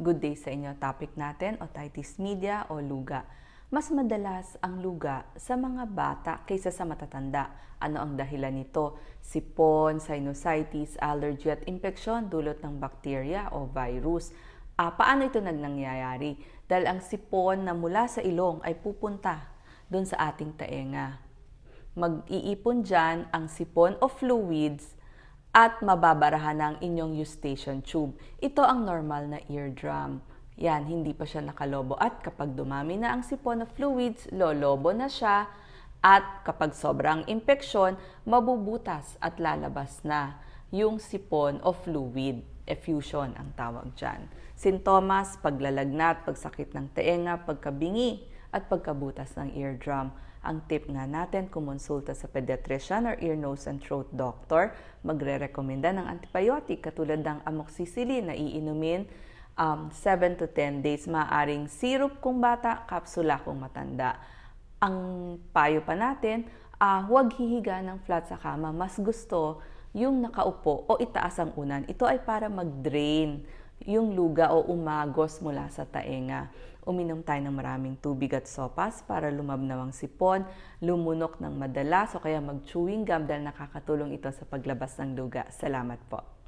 Good day sa inyo. Topic natin, otitis media o luga. Mas madalas ang luga sa mga bata kaysa sa matatanda. Ano ang dahilan nito? Sipon, sinusitis, allergy at infeksyon dulot ng bakterya o virus. Ah, paano ito nagnangyayari? Dahil ang sipon na mula sa ilong ay pupunta doon sa ating taenga. Mag-iipon dyan ang sipon o fluids at mababarahan ang inyong eustachian tube. Ito ang normal na eardrum. Yan, hindi pa siya nakalobo. At kapag dumami na ang sipon of fluids, lolobo na siya. At kapag sobrang impeksyon, mabubutas at lalabas na yung sipon o fluid. Effusion ang tawag dyan. Sintomas, paglalagnat, pagsakit ng teenga, pagkabingi, at pagkabutas ng eardrum. Ang tip nga natin, kumonsulta sa pediatrician or ear, nose, and throat doctor. Magre-rekomenda ng antibiotic katulad ng amoxicillin na iinumin um, 7 to 10 days. Maaring syrup kung bata, kapsula kung matanda. Ang payo pa natin, uh, huwag hihiga ng flat sa kama. Mas gusto yung nakaupo o itaas ang unan. Ito ay para mag-drain yung luga o umagos mula sa taenga. Uminom tayo ng maraming tubig at sopas para lumabnaw ang sipon, lumunok ng madalas o kaya mag-chewing gum dahil nakakatulong ito sa paglabas ng luga. Salamat po.